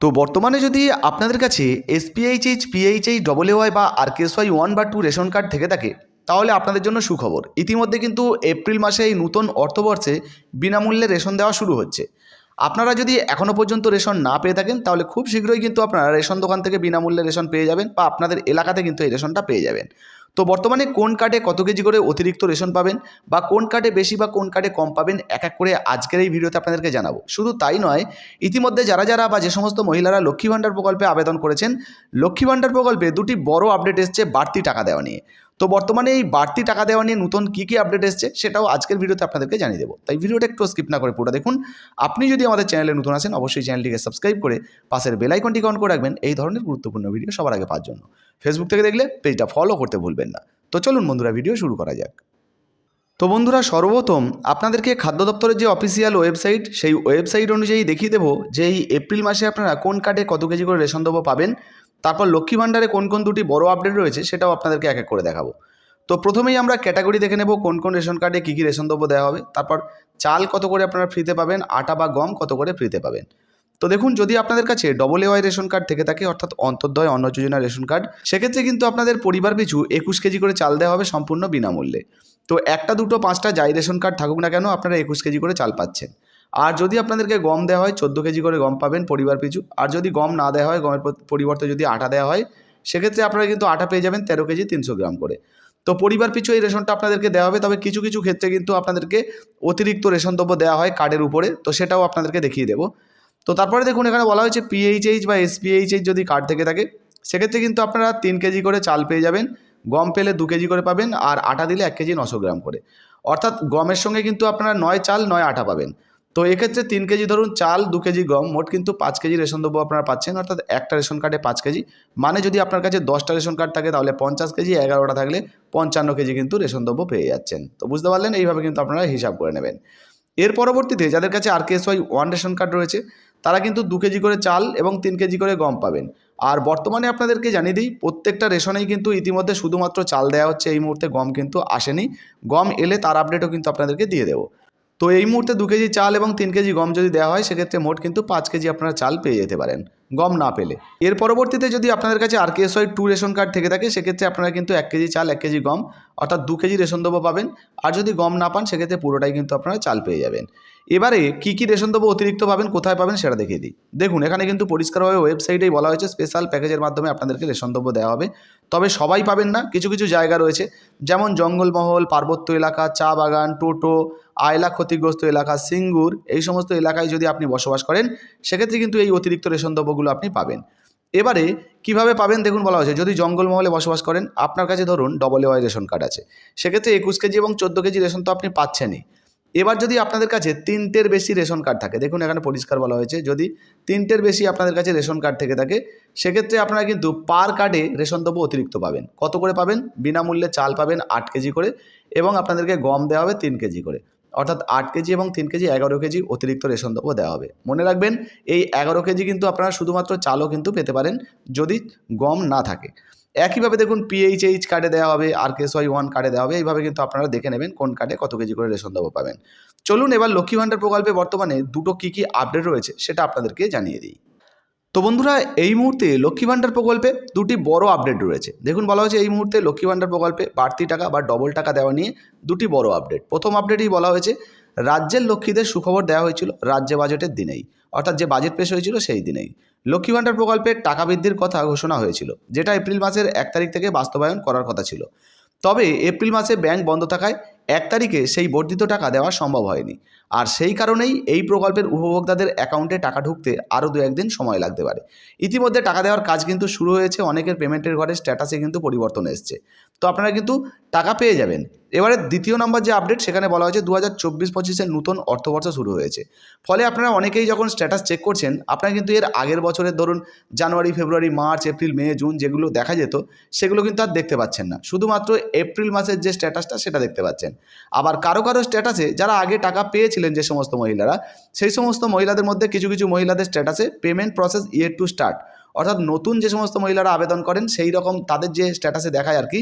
তো বর্তমানে যদি আপনাদের কাছে এসপিএইচএইচ পিএইচএইচ ডবল ওয়াই বা আরকেএসওয়াই ওয়ান বা টু রেশন কার্ড থেকে থাকে, তাহলে আপনাদের জন্য সুখবর। ইতিমধ্যে কিন্তু এপ্রিল মাসে এই নতুন অর্থবর্ষে বিনামূল্যে রেশন দেওয়া শুরু হচ্ছে। আপনারা যদি এখনও পর্যন্ত রেশন না পেয়ে থাকেন, তাহলে খুব শীঘ্রই কিন্তু আপনারা রেশন দোকান থেকে বিনামূল্যে রেশন পেয়ে যাবেন বা আপনাদের এলাকাতে কিন্তু এই রেশনটা পেয়ে যাবেন। তো বর্তমানে কোন কার্ডে কত কেজি করে অতিরিক্ত রেশন পাবেন বা কোন কার্ডে বেশি বা কোন কার্ডে কম পাবেন, এক এক করে আজকের এই ভিডিওতে আপনাদেরকে জানাব। শুধু তাই নয়, ইতিমধ্যে যারা যারা বা যে সমস্ত মহিলারা লক্ষ্মী ভাণ্ডার প্রকল্পে আবেদন করেছেন, লক্ষ্মী ভাণ্ডার প্রকল্পে দুটি বড় আপডেট এসছে বাড়তি টাকা দেওয়া নিয়ে। তো বর্তমানে এই বাড়তি টাকা দেওয়া নিয়ে নতুন কী কী আপডেট এসছে সেটাও আজকের ভিডিওতে আপনাদেরকে জানিয়ে দেবো। তাই ভিডিওটা একটু স্কিপ না করে পুরো দেখুন। আপনি যদি আমাদের চ্যানেলে নতুন আসেন, অবশ্যই চ্যানেলটিকে সাবস্ক্রাইব করে পাশের বেল আইকনটিকে অন করে রাখবেন। এই ধরনের গুরুত্বপূর্ণ ভিডিও সবার আগে পাওয়ার জন্য। ফেসবুক থেকে দেখলে পেজটা ফলো করতে ভুলবেন না। তো চলুন বন্ধুরা ভিডিও শুরু করা যাক। তো বন্ধুরা, সর্বপ্রথম আপনাদেরকে খাদ্য দপ্তরের যে অফিসিয়াল ওয়েবসাইট সেই ওয়েবসাইট অনুযায়ী দেখিয়ে দেবো যে এই এপ্রিল মাসে আপনারা কোন কার্ডে কত কেজি করে রেশন দেবো পাবেন। তারপর লক্ষ্মী ভাণ্ডারে কোন কোন দুটি বড় আপডেট রয়েছে সেটাও আপনাদেরকে এক এক করে দেখাবো। তো প্রথমেই আমরা ক্যাটাগরি দেখে নেব কোন কোন রেশন কার্ডে কী কী রেশন দ্রব্য দেওয়া হবে। তারপর চাল কত করে আপনারা ফ্রিতে পাবেন, আটা বা গম কত করে ফ্রিতে পাবেন। তো দেখুন, যদি আপনাদের কাছে ডবল এওয়াই রেশন কার্ড থেকে থাকে, অর্থাৎ অন্তর্দয় অন্ন যোজনা রেশন কার্ড সেক্ষেত্রে কিন্তু আপনাদের পরিবার পিছু একুশ কেজি করে চাল দেওয়া হবে সম্পূর্ণ বিনামূল্যে। তো একটা, দুটো, পাঁচটা যাই রেশন কার্ড থাকুক না কেন, আপনারা একুশ কেজি করে চাল পাচ্ছেন। আর যদি আপনাদেরকে গম দেওয়া হয়, চোদ্দ কেজি করে গম পাবেন পরিবার পিছু। আর যদি গম না দেওয়া হয়, গমের পরিবর্তে যদি আটা দেওয়া হয়, সেক্ষেত্রে আপনারা কিন্তু আটা পেয়ে যাবেন তেরো কেজি তিনশো গ্রাম করে। তো পরিবার পিছু এই রেশনটা আপনাদেরকে দেওয়া হবে, তবে কিছু কিছু ক্ষেত্রে কিন্তু আপনাদেরকে অতিরিক্ত রেশন দ্রব্য দেওয়া হয় কার্ডের উপরে। তো সেটাও আপনাদেরকে দেখিয়ে দেবো। তো তারপরে দেখুন, এখানে বলা হয়েছে পিএইচএইচ বা এসপিএইচএইচ যদি কার্ড থেকে থাকে, সেক্ষেত্রে কিন্তু আপনারা তিন কেজি করে চাল পেয়ে যাবেন। গম পেলে দু কেজি করে পাবেন, আর আটা দিলে এক কেজি নশো গ্রাম করে। অর্থাৎ গমের সঙ্গে কিন্তু আপনারা নয় চাল, নয় আটা পাবেন। তো এক্ষেত্রে তিন কেজি ধরুন চাল, দু কেজি গম, মোট কিন্তু পাঁচ কেজি রেশন দ্রব্য আপনারা পাচ্ছেন, অর্থাৎ একটা রেশন কার্ডে পাঁচ কেজি। মানে যদি আপনার কাছে দশটা রেশন কার্ড থাকে, তাহলে পঞ্চাশ কেজি, এগারোটা থাকলে পঞ্চান্ন কেজি কিন্তু রেশন দ্রব্য পেয়ে যাচ্ছেন। তো বুঝতে পারলেন? এইভাবে কিন্তু আপনারা হিসাব করে নেবেন। এর পরবর্তীতে যাদের কাছে R KS Y one ration card রয়েছে, তারা কিন্তু দু কেজি করে চাল এবং তিন কেজি করে গম পাবেন। আর বর্তমানে আপনাদেরকে জানিয়ে দিই, প্রত্যেকটা রেশনেই কিন্তু ইতিমধ্যে শুধুমাত্র চাল দেওয়া হচ্ছে, এই মুহূর্তে গম কিন্তু আসেনি। গম এলে তার আপডেটও কিন্তু আপনাদেরকে দিয়ে দেবো। তো এই মুহূর্তে দু কেজি চাল এবং তিন কেজি গম যদি দেওয়া হয়, সেক্ষেত্রে মোট কিন্তু পাঁচ কেজি আপনারা চাল পেয়ে যেতে পারেন, গম না পেলে। এর পরবর্তীতে যদি আপনাদের কাছে R Y two ration card থেকে থাকে, সেক্ষেত্রে আপনারা কিন্তু এক কেজি চাল, এক কেজি গম অর্থাৎ দু কেজি রেশন দেবো পাবেন। আর যদি গম না পান, সেক্ষেত্রে পুরোটাই কিন্তু আপনারা চাল পেয়ে যাবেন। এবারে কী কী রেশন দেবো অতিরিক্ত পাবেন, কোথায় পাবেন সেটা দেখিয়ে দিই। দেখুন, এখানে কিন্তু পরিষ্কারভাবে ওয়েবসাইটেই বলা হয়েছে, স্পেশাল প্যাকেজের মাধ্যমে আপনাদেরকে রেশন দ্রব্য দেওয়া হবে। তবে সবাই পাবেন না, কিছু কিছু জায়গা রয়েছে। যেমন জঙ্গলমহল, পার্বত্য এলাকা, চা বাগান, টোটো, আয়লা ক্ষতিগ্রস্ত এলাকা, সিঙ্গুর, এই সমস্ত এলাকায় যদি আপনি বসবাস করেন, সেক্ষেত্রে কিন্তু এই অতিরিক্ত রেশন দ্রব্যগুলো আপনি পাবেন। এবারে কীভাবে পাবেন দেখুন বলা হয়েছে। যদি জঙ্গলমহলে বসবাস করেন, আপনার কাছে ধরুন ডবল ওয়াই রেশন কার্ড আছে। সেক্ষেত্রে একুশ কেজি এবং চোদ্দ কেজি রেশন তো আপনি পাচ্ছেনই। এবার যদি আপনাদের কাছে তিনটের বেশি রেশন কার্ড থাকে, দেখুন এখানে পরিষ্কার বলা হয়েছে, যদি তিনটের বেশি আপনাদের কাছে রেশন কার্ড থেকে থাকে, সেক্ষেত্রে আপনারা কিন্তু পার কার্ডে রেশন দ্রব্য অতিরিক্ত পাবেন। কত করে পাবেন? বিনামূল্যে চাল পাবেন আট কেজি করে এবং আপনাদেরকে গম দেওয়া হবে তিন কেজি করে। অর্থাৎ আট কেজি এবং তিন কেজি এগারো কেজি অতিরিক্ত রেশন দ্রব্য দেওয়া হবে। মনে রাখবেন, এই এগারো কেজি কিন্তু আপনারা শুধুমাত্র চালও কিন্তু পেতে পারেন যদি গম না থাকে। একইভাবে দেখুন পিএইচএইচ কার্ডে দেওয়া হবে আর কেস ওয়াই ওয়ান কার্ডে দেওয়া হবে, এইভাবে কিন্তু আপনারা দেখে নেবেন কোন কার্ডে কত কেজি করে রেশন দেবো পাবেন। চলুন এবার লক্ষ্মী ভাণ্ডার প্রকল্পে বর্তমানে দুটো কী কী আপডেট রয়েছে সেটা আপনাদেরকে জানিয়ে দিই। তো বন্ধুরা, এই মুহূর্তে লক্ষ্মী ভাণ্ডার প্রকল্পে দুটি বড় আপডেট রয়েছে। দেখুন, বলা হয়েছে এই মুহূর্তে লক্ষ্মী ভাণ্ডার প্রকল্পে বাড়তি টাকা বা ডবল টাকা দেওয়া নিয়ে দুটি বড় আপডেট প্রথম আপডেটেই বলা হয়েছে, রাজ্যের লক্ষ্মীদের সুখবর দেওয়া হয়েছিল রাজ্য বাজেটের দিনেই, অর্থাৎ যে বাজেট পেশ হয়েছিল সেই দিনেই। লক্ষ্মী ভাণ্ডার প্রকল্পের টাকা বৃদ্ধির কথা ঘোষণা হয়েছিল, যেটা এপ্রিল মাসের এক তারিখ থেকে বাস্তবায়ন করার কথা ছিল। তবে এপ্রিল মাসে ব্যাংক বন্ধ থাকায় এক তারিখে সেই বর্ধিত টাকা দেওয়া সম্ভব হয়নি। আর সেই কারণেই এই প্রকল্পের উপভোক্তাদের অ্যাকাউন্টে টাকা ঢুকতে আরও দু একদিন সময় লাগতে পারে। ইতিমধ্যে টাকা দেওয়ার কাজ কিন্তু শুরু হয়েছে, অনেকের পেমেন্টের ঘরে স্ট্যাটাসে কিন্তু পরিবর্তন এসছে। তো আপনারা কিন্তু টাকা পেয়ে যাবেন। এবারে দ্বিতীয় নম্বর যে আপডেট, সেখানে বলা হয়েছে দু হাজার চব্বিশ পঁচিশের নতুন অর্থবর্ষ শুরু হয়েছে। ফলে আপনারা অনেকেই যখন স্ট্যাটাস চেক করছেন, আপনারা কিন্তু এর আগের বছরের ধরুন জানুয়ারি, ফেব্রুয়ারি, মার্চ, এপ্রিল, মে, জুন যেগুলো দেখা যেত, সেগুলো কিন্তু আর দেখতে পাচ্ছেন না। শুধুমাত্র এপ্রিল মাসের যে স্ট্যাটাসটা, সেটা দেখতে পাচ্ছেন। আবার কারও কারও স্ট্যাটাসে যারা আগে টাকা পেয়েছিলেন যে সমস্ত মহিলারা, সেই সমস্ত মহিলাদের মধ্যে কিছু কিছু মহিলাদের স্ট্যাটাসে payment process yet to start অর্থাৎ নতুন যে সমস্ত মহিলারা আবেদন করেন, সেই রকম তাদের যে স্ট্যাটাসে দেখায় আর কি,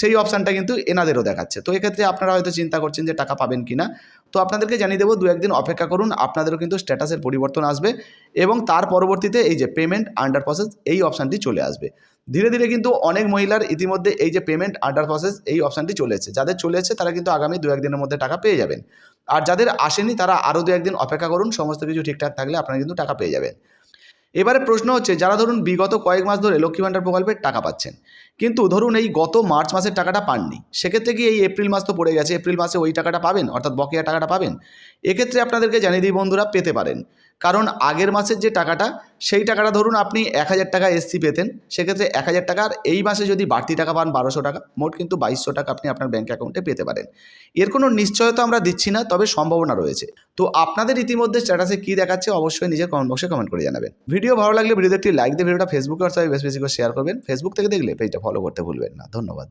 সেই অপশানটা কিন্তু এনাদেরও দেখাচ্ছে। তো এক্ষেত্রে আপনারা হয়তো চিন্তা করছেন যে টাকা পাবেন কি না তো আপনাদেরকে জানিয়ে দেবো দু একদিন অপেক্ষা করুন, আপনাদেরও কিন্তু স্ট্যাটাসের পরিবর্তন আসবে এবং তার পরবর্তীতে এই যে পেমেন্ট আন্ডার প্রসেস এই অপশানটি চলে আসবে। ধীরে ধীরে কিন্তু অনেক মহিলার ইতিমধ্যে এই যে পেমেন্ট আন্ডার প্রসেস এই অপশানটি চলে এসেছে যাদের চলে এসেছে তারা কিন্তু আগামী দু একদিনের মধ্যে টাকা পেয়ে যাবেন। আর যাদের আসেনি তারা আরও দু একদিন অপেক্ষা করুন, সমস্ত কিছু ঠিকঠাক থাকলে আপনারা কিন্তু টাকা পেয়ে যাবেন। এবারে প্রশ্ন হচ্ছে, যারা ধরুন বিগত কয়েক মাস ধরে লক্ষ্মী ভাণ্ডার প্রকল্পের টাকা পাচ্ছেন, কিন্তু ধরুন এই গত মার্চ মাসের টাকাটা পাননি, সেক্ষেত্রে কি এই এপ্রিল মাস তো পড়ে গেছে, এপ্রিল মাসে ওই টাকাটা পাবেন, অর্থাৎ বকেয়া টাকাটা পাবেন? এক্ষেত্রে আপনাদেরকে জানিয়ে দিই বন্ধুরা, পেতে পারেন। কারণ আগের মাসের যে টাকাটা সেই টাকাটা ধরুন আপনি এক হাজার টাকা এসসি পেতেন, সেক্ষেত্রে এক হাজার টাকার এই মাসে যদি বাড়তি টাকা পান বারোশো টাকা, মোট কিন্তু বাইশশো টাকা আপনি আপনার ব্যাঙ্ক অ্যাকাউন্টে পেতে পারেন। এর কোনো নিশ্চয়তা আমরা দিচ্ছি না, তবে সম্ভাবনা রয়েছে। তো আপনাদের ইতিমধ্যে স্ট্যাটাসে কী দেখাচ্ছে অবশ্যই নিজের কমেন্ট বক্সে কমেন্ট করে জানাবেন। ভিডিও ভালো লাগলে ভিডিওতে একটি লাইক দিয়ে ভিডিওটা ফেসবুকে আর বেশি বেশি করে শেয়ার করবেন। ফেসবুক থেকে দেখলে পেজটা ফলো করতে ভুলবেন না। ধন্যবাদ।